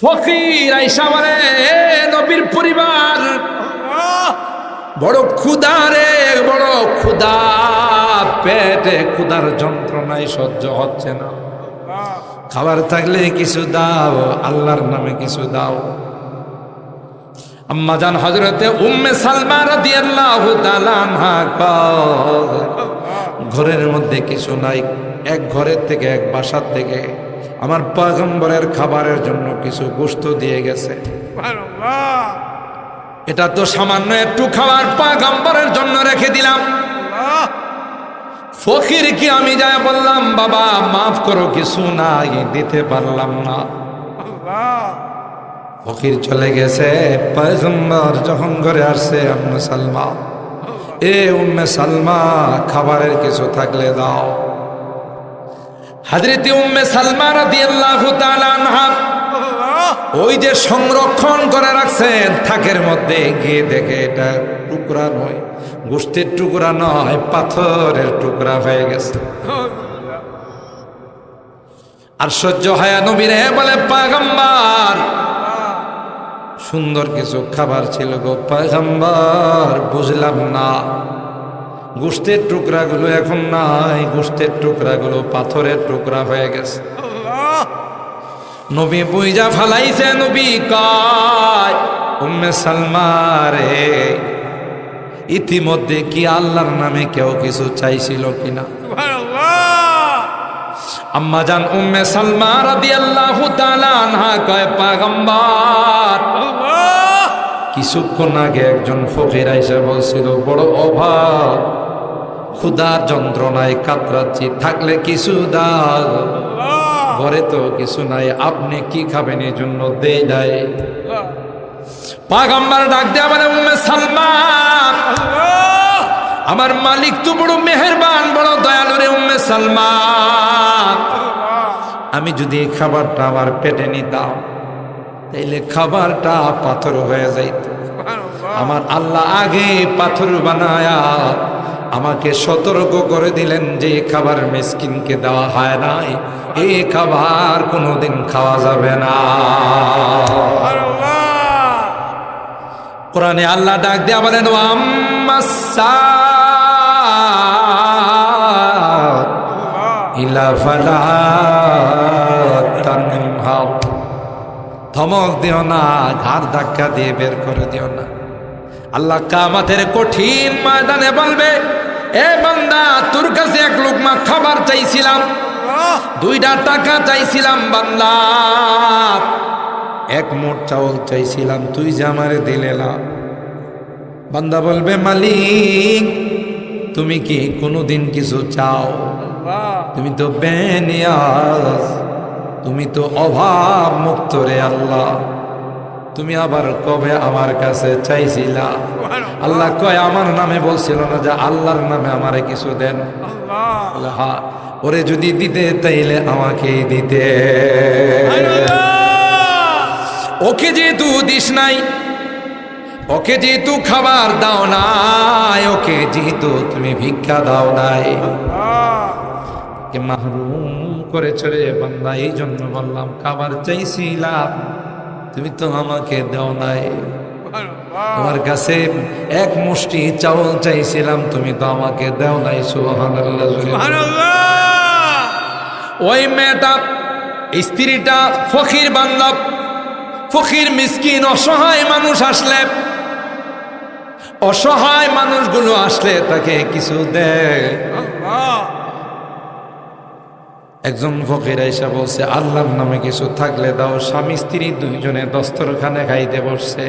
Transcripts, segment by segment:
ফকির আইসা বলে নবীর পরিবার, বড় ক্ষুধা রে, বড় ক্ষুধা, পেটে ক্ষুধার যন্ত্রণায় সহ্য হচ্ছে না। খাবার থাকলে কিছু দাও, আল্লাহর নামে কিছু দাও। আম্মা আম্মাজান হজরতে উম্মে সালমা ঘরের মধ্যে কিছু নাই, এক ঘরের থেকে এক বাসার থেকে আমার পয়গম্বরের খাবারের জন্য কিছু গোস্ত দিয়ে গেছে। এটা তো সামান্য একটু খাবার পয়গম্বরের জন্য রেখে দিলাম। ফকির কি আমি যাই বললাম বাবা মাফ করো কিছু নাই দিতে পারলাম না। ফকির চলে গেছে পয়গম্বর যখন ঘরে আসছে আম্মে সালমা এ উম্মে সালমা খাবারের কিছু থাকলে দাও। হাজরতি উম্মে সালমা রাদিয়াল্লাহু তাআলা আনহা ওই যে সংরক্ষণ করে রাখছেন থাকের মধ্যে গিয়ে দেখে এটা টুকরা নয় গোষ্ঠীর টুকরা নয় পাথরের টুকরা হয়ে গেছে। আর সহ্য হায়া নবীরে বলে পাগম্বার সুন্দর কিছু খাবার ছিল গো পাগম্বার বুঝলাম না। গোষ্ঠীর টুকরাগুলো এখন নাই গোষ্ঠীর টুকরাগুলো পাথরের টুকরা হয়ে গেছে। নবী বুইজা ফালাইছে নবী কয় উম্মে সালমারে ইতিমধ্যে কি আল্লাহর নামে কেউ কিছু চাইছিল কিনা? আম্মা জান উম্মে সালমা রাদিয়াল্লাহু তাআলা আনহা কয় পাগম্বর কিছুক্ষণ আগে একজন ফকির আইসা বলছিল, বড় অভাব, ক্ষুধার যন্ত্রণায় কাতরাচ্ছি, থাকলে কিছু দাও। ঘরে তো কিছু নাই, আপনি কি খাবেন এই জন্য দেই ডাক মানে আমার মালিক তো বড় মেহেরবান, বড় দয়ালু রে উম্মে সালমান। আমি যদি এই খাবারটা আমার পেটে নিতাম তাইলে খাবারটা পাথর হয়ে যাইত আমার আল্লাহ আগে পাথর বানায়া আমাকে সতর্ক করে দিলেন যে খাবার মিসকিনকে দেওয়া হয় নাই। এই খাবার কোনোদিন খাওয়া যাবে না। কোরআনে আল্লাহ ডাক দেয়া বলেন ইলা ফালা তানহাও ধমক দিও না ঘাড় ধাক্কা দিয়ে বের করে দিও না। আল্লাহ কামাতের কঠিন ময়দানে বলবে এ বান্দা তোর কাছে এক লোকমা খাবার চাইছিলাম। দুইটা টাকা চাইছিলাম বান্দা। এক মোট চাউল চাইছিলাম তুই যে আমারে দিলে না। বান্দা বলবে মালিক তুমি কি কোনোদিন কিছু চাও? তুমি তো বেনিয়াজ তুমি তো অভাব মুক্ত রে আল্লাহ। তুমি আবার কবে আমার কাছে চাইছিলা? আল্লাহ কয় আমার নামে বলছিল না যে আল্লাহর নামে আমারে কিছু দেন। হ্যাঁ ওরে যদি দিতে তাইলে আমাকে দিতে। ওকে যেহেতু দিস নাই ওকে যেহেতু খাবার দাও নাই ওকে যেহেতু তুমি ভিক্ষা দাও নাই। মাহরুম করে চলে বান্দা এই জন্য বললাম খাবার চাইছিলাম তুমি তো আমাকে দাও নাই। আমার কাছে এক মুষ্টি চাউল চাইছিলাম তুমি তো আমাকে দাও নাই। সুবহানাল্লাহ ওই মেয়েটা স্ত্রীটা ফকির বান্ধব ফকির মিসকিন অসহায় মানুষ আসলে অসহায় মানুষগুলো আসলে তাকে কিছু দেয়। একজন ফকির এসে বলছে, আল্লাহর নামে কিছু থাকলে দাও, স্বামী স্ত্রী দুইজনে দস্তরখানে খাইতে বসছে।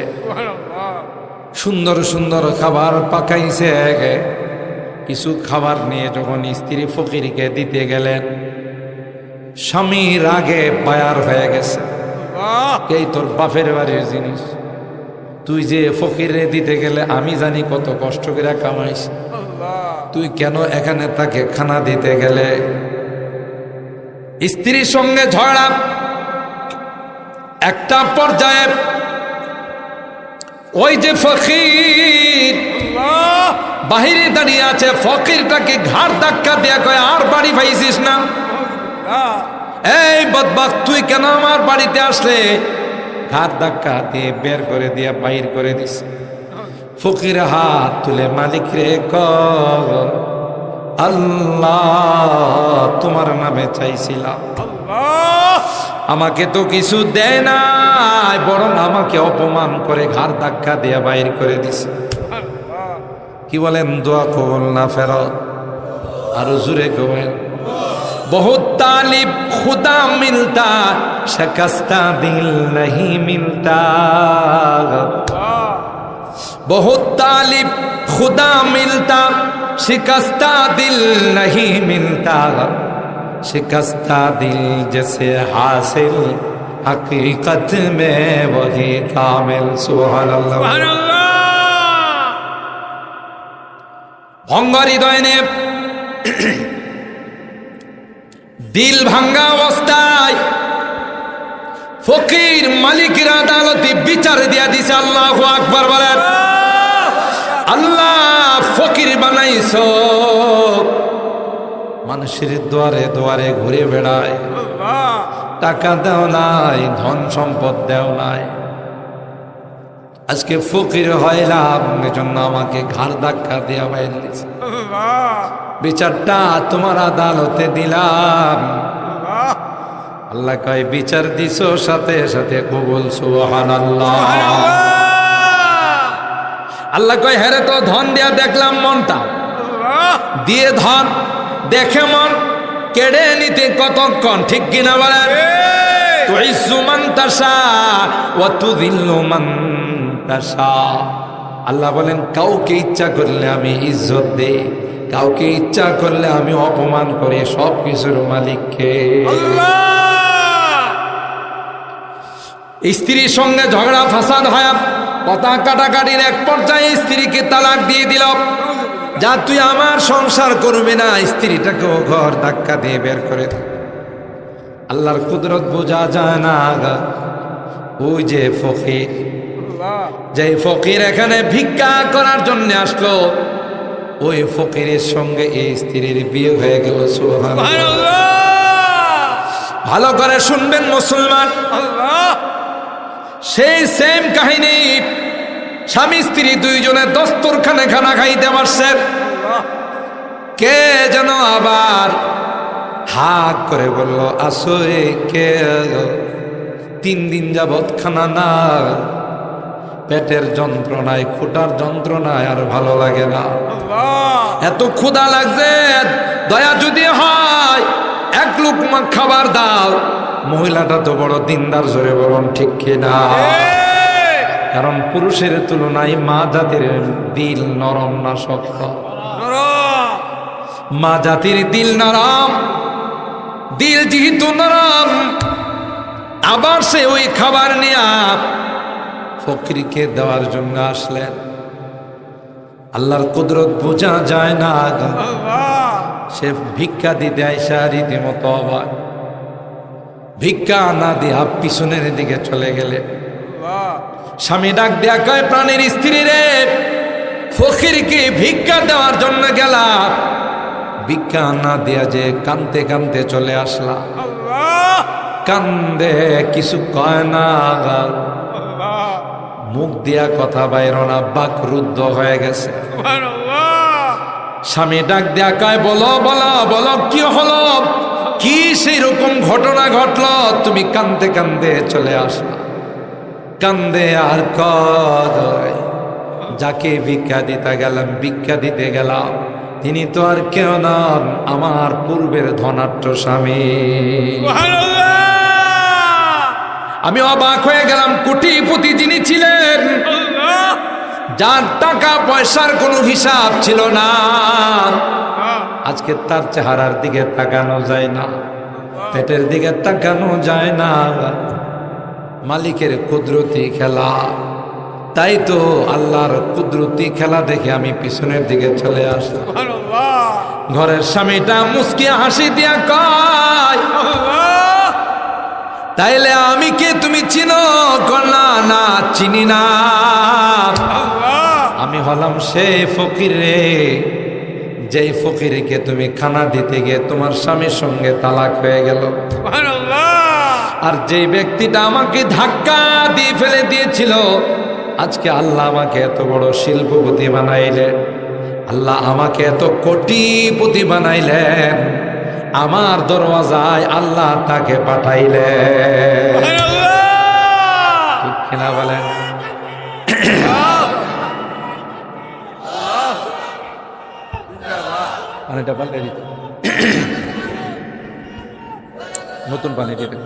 সুন্দর সুন্দর খাবার পাকাইছে কিছু খাবার নিয়ে যখন স্ত্রী ফকিরকে দিতে গেলেন, স্বামীর আগে পায়ার হয়ে গেছে। এই তোর বাপের বাড়ির জিনিস। তুই যে ফকিরে দিতে গেলে আমি জানি কত কষ্ট করে কামাইস। তুই কেন এখানে তাকে খানা দিতে গেলে? স্ত্রীর সঙ্গে ঝগড়া, একটা পর্যায়ে ওই যে ফকির বাহিরে দাঁড়িয়ে আছে, ফকিরটাকে ঘাড় ধাক্কা দেয়া কয়, আর বাড়ি পাইছিস না? এই বদবাক তুই কেন আমার বাড়িতে আসলে? হাত ধাক্কা দিয়ে বের করে দিয়ে বাইর করে দিছে। ফকির হাত তুলে মালিক রে কর আল্লাহ, তোমার নামে চাইছিলাম। আমাকে তো কিছু দেয় না বরং আমাকে অপমান করে ঘর ধাক্কা দিয়ে বাইর করে দিছে। কি বলেন, দোয়া কবল না ফেরত? আরও জুড়ে কবেন। বহুত তালিব খুদা মিলতা, শকস্তা দিল নাহি মিলতা। বহুত তালিব খুদা মিলতা شکستہ دل نہیں منتا شکستہ دل جسے حاصل حقیقت میں وہی کامل سبحان اللہ ভঙ্গর হৃদয় নে দিল ভাঙ্গা অবস্থায় ফকির মালিকের আদালতে বিচার দিয়া দিছে আল্লাহ আকবর বলেন আল্লাহ ফকির বানাইছ। মানুষের দুয়ারে দুয়ারে ঘুরে বেড়ায়। টাকা দেও নাই, ধন সম্পদ দেও নাই। আজকে ফকির হইলাম, এজন্য আমাকে ঘাড় ধাক্কা দেওয়া বাইর বিচারটা তোমার আদালতে দিলাম। আল্লাহ কয়, বিচার দিছ সাথে সাথে কবুল সুহান আল্লাহ কয় হেরে তো ধন দিয়া দেখলাম মনটা। দিয়ে ধন দেখে মন কেড়ে নিতে কতক্ষণ ঠিক কিনা বলেন? তাসা আল্লাহ বলেন কাউকে ইচ্ছা করলে আমি ইজ্জত দে কাউকে ইচ্ছা করলে আমি অপমান করে সব কিছুর মালিককে স্ত্রীর সঙ্গে ঝগড়া ফাসাদ হয় কথা কাটাকাটির এক পর্যায়ে স্ত্রীকে তালাক দিয়ে দিল। যা তুই আমার সংসার করবি না স্ত্রীটাকেও ঘর ধাক্কা দিয়ে বের করে। আল্লাহর কুদরত বোঝা যায় না ওই যে ফকির। যে ফকির এখানে ভিক্ষা করার জন্য আসলো ওই ফকিরের সঙ্গে এই স্ত্রীর বিয়ে হয়ে গেল ভালো করে শুনবেন মুসলমান। সেই সেম কাহিনী স্বামী স্ত্রী দুইজনে দস্তরখানে খানা খাইতে পারছে কে যেন আবার হাক করে বলল আসো এ কে? তিন দিন যাবৎ খানা না পেটের যন্ত্রণায় খুঁটার যন্ত্রণায় আর ভালো লাগে না। এত ক্ষুধা লাগছে দয়া যদি হয় এক লুকমা খাবার দাও। মহিলাটা তো বড় দিনদার জোরে বলুন ঠিক কিনা কারণ পুরুষের তুলনায় মা জাতির দিল নরম না শক্ত। মা জাতির দিল নরম দিল যেহেতু নরম আবার সে ওই খাবার নিয়ে ফকরিকে দেওয়ার জন্য আসলেন। আল্লাহর কুদরত বোঝা যায় না। সে ভিক্ষা দিতে আইসা রীতিমতো অবাক। ভিক্ষা না দিয়া পিছনের দিকে চলে গেলে। স্বামী ডাক দেয়া কয় প্রাণের স্ত্রী রে ফকিরকে ভিক্ষা দেওয়ার জন্য গেলা। ভিক্ষা না দেয়া যে কানতে কানতে চলে আসলা। কান্দে কিছু কয় না। মুখ দিয়া কথা বাইর না বাক রুদ্ধ হয়ে গেছে। স্বামী ডাক দেয়া কয় বলো বলো বলো কি হলো? কি সেই রকম ঘটনা ঘটলো? তুমি কান্দে কান্দে চলে আসলা। কান্দে আর কয় যাকে ভিক্ষা দিতে গেলাম ভিক্ষা দিতে গেলাম। তিনি তো আর কেউ নন আমার পূর্বের ধনাট্য স্বামী। আমি অবাক হয়ে গেলাম কোটিপতি যিনি ছিলেন। যার টাকা পয়সার কোনো হিসাব ছিল না। আজকে তার চেহারার দিকে তাকানো যায় না পেটের দিকে তাকানো যায় না। মালিকের কুদরতি খেলা। তাই তো আল্লাহর কুদরতি খেলা দেখে আমি পিছনের দিকে চলে আসলাম। ঘরের স্বামীটা মুসকি হাসি দিয়া কয় তাইলে আমি কে তুমি চিনো? কন্যা না চিনি না? আমি হলাম সে ফকিরে রে। যেই ফকিরকে তুমি খানা দিতে গিয়ে তোমার স্বামীর সঙ্গে তালাক হয়ে গেল। আর যে ব্যক্তিটা আমাকে ধাক্কা দিয়ে ফেলে দিয়েছিল আজকে আল্লাহ আমাকে এত বড় শিল্পপতি বানাইলেন। আল্লাহ আমাকে এত কোটিপতি বানাইলেন। আমার দরওয়াজায় আল্লাহ তাকে পাঠাইলেন। ঠিক কিনা বলেন? পানিটা পাল্টে দিতে। নতুন পানি দিতে।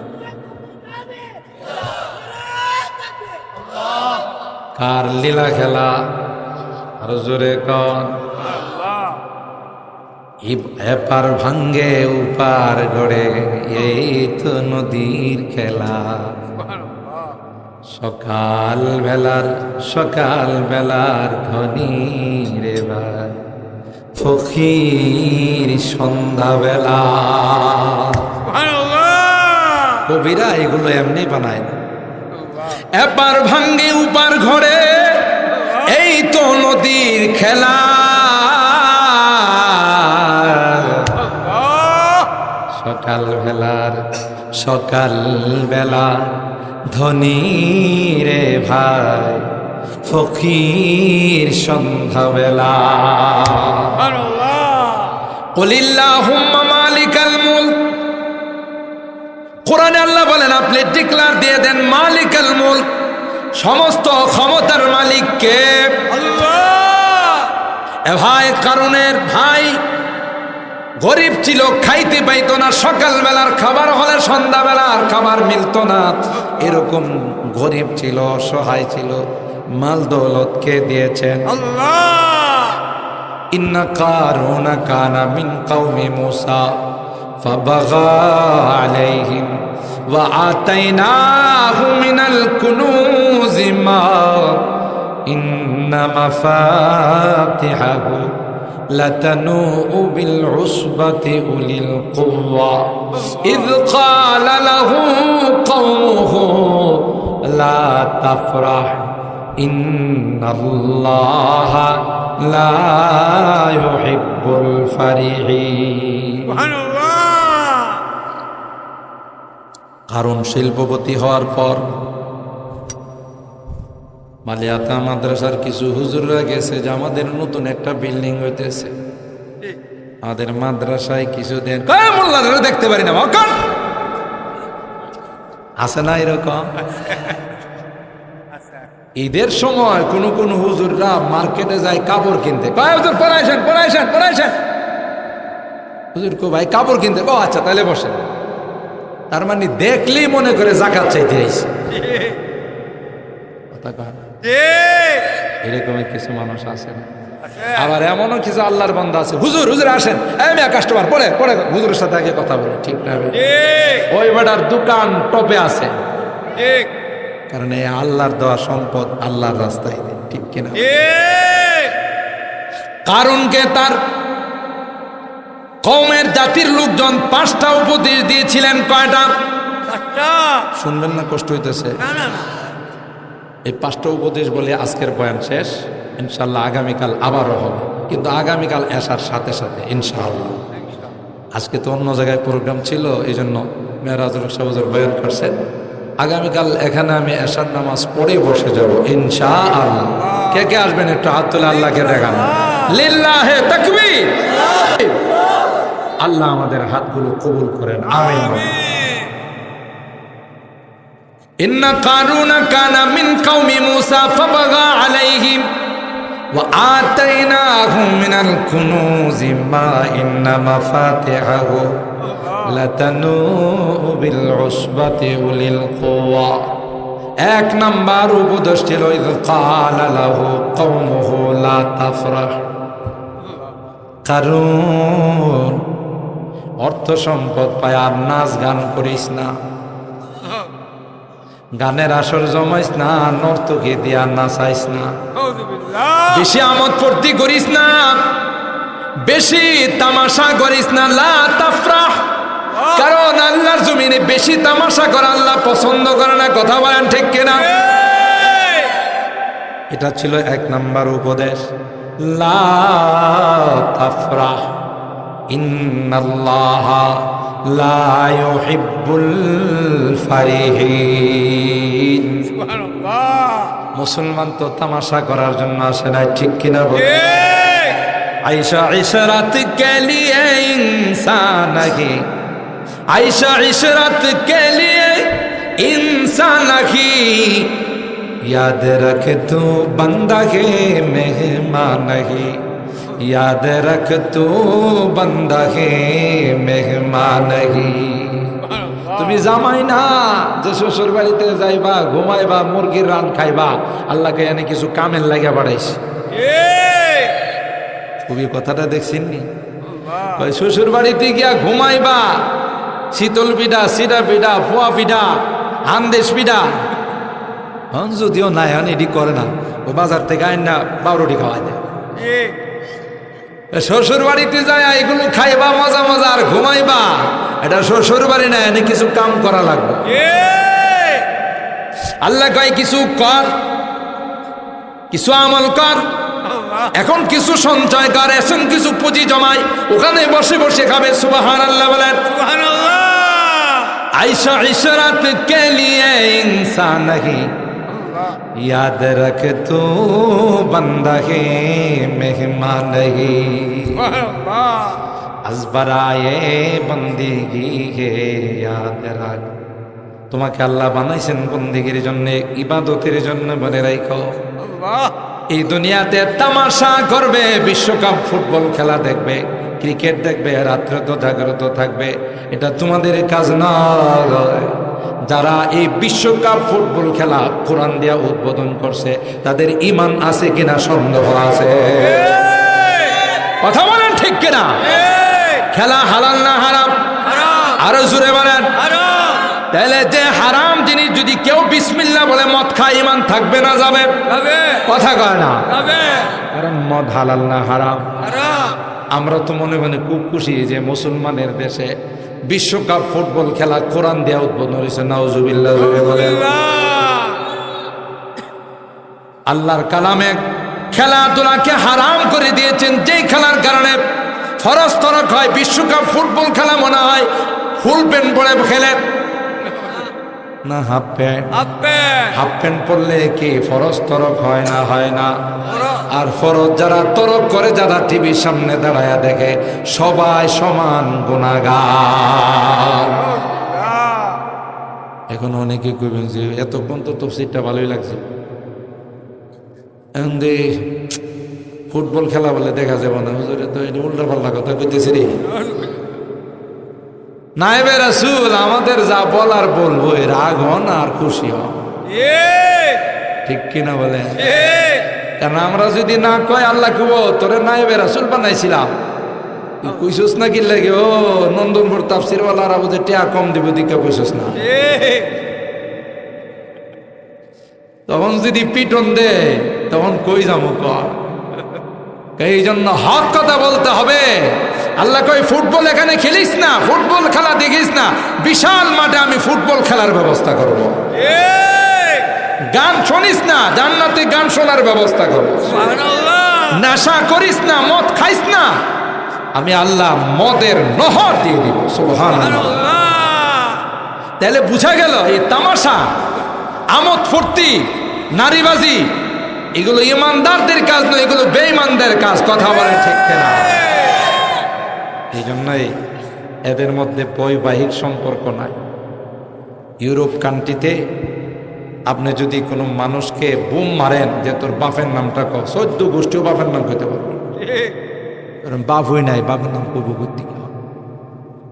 কার লীলা খেলা? আর জোরে কন। এপার ভাঙ্গে উপার গড়ে, এই তো নদীর খেলা। সকাল বেলার সকাল বেলার খনি রে ভাই। ফকির সন্ধ্যা বেলা কবিরা এগুলো এমনি বানায় না। এপার ভাঙ্গে উপার ঘরে এই তো নদীর খেলা। সকাল বেলার সকাল বেলা ধনী রে ভাই। ফকির সন্ধ্যা বেলা কলিল্লাহুম্মা মালিকাল মুলক। কোরআনে আল্লাহ বলেন আপনি ডিক্লার দিয়ে দেন মালিকাল মুলক। সমস্ত ক্ষমতার মালিককে। এ ভাই কারণের ভাই। গরিব ছিল খাইতে পাইতো না সকাল বেলার খাবার হলে সন্ধ্যা বেলার খাবার মিলতো না। এরকম গরিব ছিল অসহায় ছিল। মাল দৌলতকে দিয়েছেন ইন্না কারুনা কানা মিন কওমি মুসা فبغى عليهم وآتيناه من الكنوز ما إن مفاتحه لتنوء بالعصبة أولي القوة إذ قال له قومه لا تفرح কারণ শিল্পপতি হওয়ার পর মালিয়াতা মাদ্রাসার কিছু হুজুররা গেছে যে আমাদের নতুন একটা বিল্ডিং হইতেছে। আমাদের মাদ্রাসায় কিছুদিন দেখতে পারি না আছে না এরকম? ঈদের সময় কোন কোন হুজুররা মার্কেটে যায় কাপড় কিনতে। কয় হুজুর পড়াইছেন পড়াইছেন পড়াইছেন হুজুর কো ভাই কাপড় কিনতে? ও আচ্ছা তাহলে বসেন। তার মানে দেখলেই মনে করে জাকাত চাইতে আইছে। কথা কয় এরকমের কিছু মানুষ আছে না। আবার এমনও কিছু আল্লাহর বান্দা আছে। হুজুর হুজুর আসেন। আমি কাস্টমার পরে পরে হুজুরের সাথে আগে কথা বলে ঠিক না? ওই বেটার দোকান টপে আছে। কারণ এই আল্লাহর দেওয়া সম্পদ আল্লাহর রাস্তায় দেয় ঠিক কিনা? কারণকে তার কৌমের জাতির লোকজন পাঁচটা উপদেশ দিয়েছিলেন কয়টা? শুনবেন না কষ্ট হইতেছে। এই পাঁচটা উপদেশ বলে আজকের বয়ান শেষ। ইনশাল্লাহ আগামীকাল আবারও হবে। কিন্তু আগামীকাল আসার সাথে সাথে ইনশাআল্লাহ। আজকে তো অন্য জায়গায় প্রোগ্রাম ছিল এই জন্য সাবাজুর বয়ান করছেন। আগামীকাল এখানে আমি এশার নামাজ পড়ে বসে যাব ইনশা আল্লাহ কে কে আসবেন একটু হাত তুলে আল্লাহকে দেখান লিল্লাহে তাকবীর আল্লাহ আমাদের হাতগুলো কবুল করেন আমিন বলেন। إن قارون كان من قوم موسى فبغى عليهم وآتيناه من الكنوز ما إن مفاتحه এক নাম্বার উপদেশ ছিল কারণ অর্থ সম্পদ পায় আর নাচ গান করিস না। গানের আসর জমাইস না নর্তকে দিয়া নাচাইস না। বেশি আমদ ফুর্তি করিস না। বেশি তামাশা করিস না। লা তাফরাহ। কারণ আল্লাহর জমিনে বেশি তামাশা করা আল্লাহ পছন্দ করে না কথা বলেন ঠিক কিনা? এটা ছিল এক নাম্বার উপদেশ। লাফরাহ লা মুসলমান তো তামাশা করার জন্য আসে না ঠিক কিনা বল আইসা ইশরাত কে লিয়ে ইনসান ऐशा इशरत के लिए इंसान नहीं याद रख तू बंदा के मेहमान नहीं याद रख तू बंदा के मेहमान नहीं তুমি জামাই না যে শ্বশুর বাড়িতে যাইবা ঘুমাইবা মুরগির রান খাইবা আল্লাহকে এনে কিছু কামের লাগিয়া বাড়াইছে কবি কথাটা দেখছেন নি ওই শ্বশুর বাড়িতে গিয়া ঘুমাইবা শীতল পিঠা সিরা পিঠা পোয়া পিঠা হান্দেশ পিঠা। হন যদিও নাই হন এটি করে না। ও বাজার থেকে আইন না বারোটি খাওয়াই দেয়। শ্বশুর বাড়িতে যায় এগুলো খাইবা মজা মজা আর ঘুমাইবা। এটা শ্বশুর বাড়ি না এনে কিছু কাম করা লাগবে। আল্লাহ কয় কিছু কর কিছু আমল কর। এখন কিছু সঞ্চয় কর এখন কিছু পুঁজি জমায়। ওখানে বসে বসে খাবে সুবাহান আল্লাহ বলেন আইসা ইশরাত কে লিয়ে ইনসান नहीं याद रख तू बंदा है मेहमान नहीं আজবারায়ে বন্দিগি হে ইয়াদ রাখ তোমাকে আল্লাহ বানাইছেন বন্দিগির জন্য ইবাদতের জন্য বলে রাখো এই দুনিয়াতে তামাশা করবে বিশ্বকাপ ফুটবল খেলা দেখবে ক্রিকেট দেখবে রাত্রে তো জাগ্রত থাকবে। এটা তোমাদের কাজ নয়। যারা এই বিশ্বকাপ ফুটবল খেলা কোরআন দিয়া উদ্বোধন করছে তাদের ইমান আছে কিনা সন্দেহ আছে? কথা বলেন ঠিক কিনা? খেলা হালাল না হারাম? আরও জুড়ে বলেন। তাহলে যে হারাম জিনিস যদি কেউ বিসমিল্লা বলে মদ খায় ইমান থাকবে না যাবে? কথা কয় না? কারণ মদ হালাল না হারাম। আমরা তো মনে মনে খুব খুশি যে মুসলমানের দেশে বিশ্বকাপ ফুটবল খেলা কোরআন দেওয়া উদ্বোধন হয়েছে, নাউজুবিল্লাহ আল্লাহর কালামে খেলাধুলাকে হারাম করে দিয়েছেন, যেই খেলার কারণে ফরজ তরক হয়, বিশ্বকাপ ফুটবল খেলা মনে হয় ফুল প্যান্ট পরে খেলে না হাফ প্যান্ট। Half pant. পরলে কি ফরজ তরক হয় না হয় না? আর ফরজ যারা তরক করে যারা টিভির সামনে দাঁড়ায়া দেখে সবাই সমান গুণাগার এখন অনেকে কইবেন যে এতক্ষণ তো তফসিরটা ভালোই লাগছে। এখন ফুটবল খেলা বলে দেখা যাবে না। হুজুরে তো এটা উল্টা পাল্টা কথা কইতেছি রে। নাইবে রাসুল আমাদের যা বলার বলব রাগ হন আর খুশি হন। ঠিক। কিনা বলে কারণ আমরা যদি না কয় আল্লাহ কুব তোরে নাইবে রাসুল বানাইছিলাম। কইসস না কি? লাগে ও নন্দনপুর তাফসির ওয়ালারা বুঝে টিয়া কম দিব দিকে কইসস না। তখন যদি পিটন দে তখন কই যাব কর? এই জন্য হক কথা বলতে হবে। আল্লাহ কই ফুটবল এখানে খেলিস না ফুটবল খেলা দেখিস না। বিশাল মাঠে আমি ফুটবল খেলার ব্যবস্থা করব। গান শুনিস না জান্নাতে গান শোনার ব্যবস্থা করব। নাশা করিস না মদ খাইস না। আমি আল্লাহ মদের নহর দিয়ে দিব সুবহান তাহলে বুঝা গেল এই তামাশা আমোদ ফুর্তি নারীবাজি এগুলো ইমানদারদের কাজ নয় এগুলো বেঈমানদের কাজ কথা বলেন ঠিক কিনা। এই জন্যই এদের মধ্যে বৈবাহিক সম্পর্ক নাই। ইউরোপ কান্ট্রিতে আপনি যদি কোনো মানুষকে বুম মারেন যে তোর বাপের নামটা ক সদ্য গোষ্ঠীও বাপের নাম কইতে পারবেন কারণ নাই, বাপের নাম কবু করতে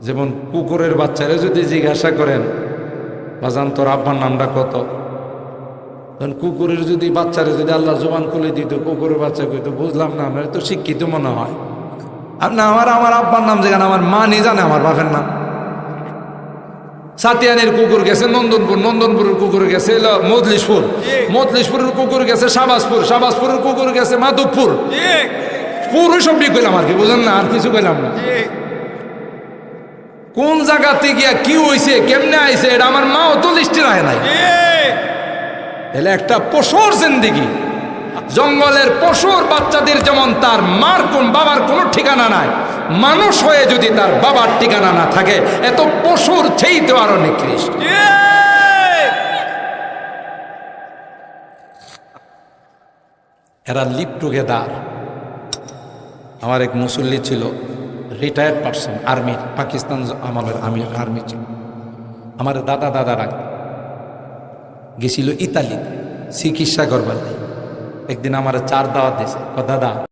যেমন কুকুরের বাচ্চারা যদি জিজ্ঞাসা করেন, বাজান, তোর আব্বার নামটা কত? তখন কুকুরের যদি বাচ্চারে যদি আল্লাহ জবান খুলে দিত, কুকুরের বাচ্চা কইতো, বুঝলাম না, আপনার তো শিক্ষিত মনে হয়। আর না আমার আমার আব্বার নাম যেখানে আমার মা নিয়ে জানে আমার বাপের নাম। সাতিয়ানের কুকুর গেছে নন্দনপুর নন্দনপুরের কুকুর গেছে মদলিশপুর মদলিশপুরের কুকুর গেছে শাবাসপুর শাবাসপুরের কুকুর গেছে মাধবপুর। পুরো সব ঠিক কইলাম আর কি বুঝলেন না? আর কিছু কইলাম না। কোন জায়গাতে গিয়া কি হইছে কেমনে আইছে এটা আমার মাও তো লিস্টে রাখে নাই। এলে একটা পশুর জিন্দিগি। জঙ্গলের পশুর বাচ্চাদের যেমন তার মার কোন বাবার কোনো ঠিকানা নাই, মানুষ হয়ে যদি তার বাবার ঠিকানা না থাকে এত পশুর চেয়েতে আরও নিকৃষ্ট। এরা লিপ টুগেদার আমার এক মুসল্লি ছিল রিটায়ার্ড পার্সন আর্মি পাকিস্তান আমলের আমি আর্মি ছিল। আমার দাদা দাদারা গেছিল ইতালিতে, চিকিৎসা করবার একদিন আমার চার দাওয়াত দিয়েছে। দাদা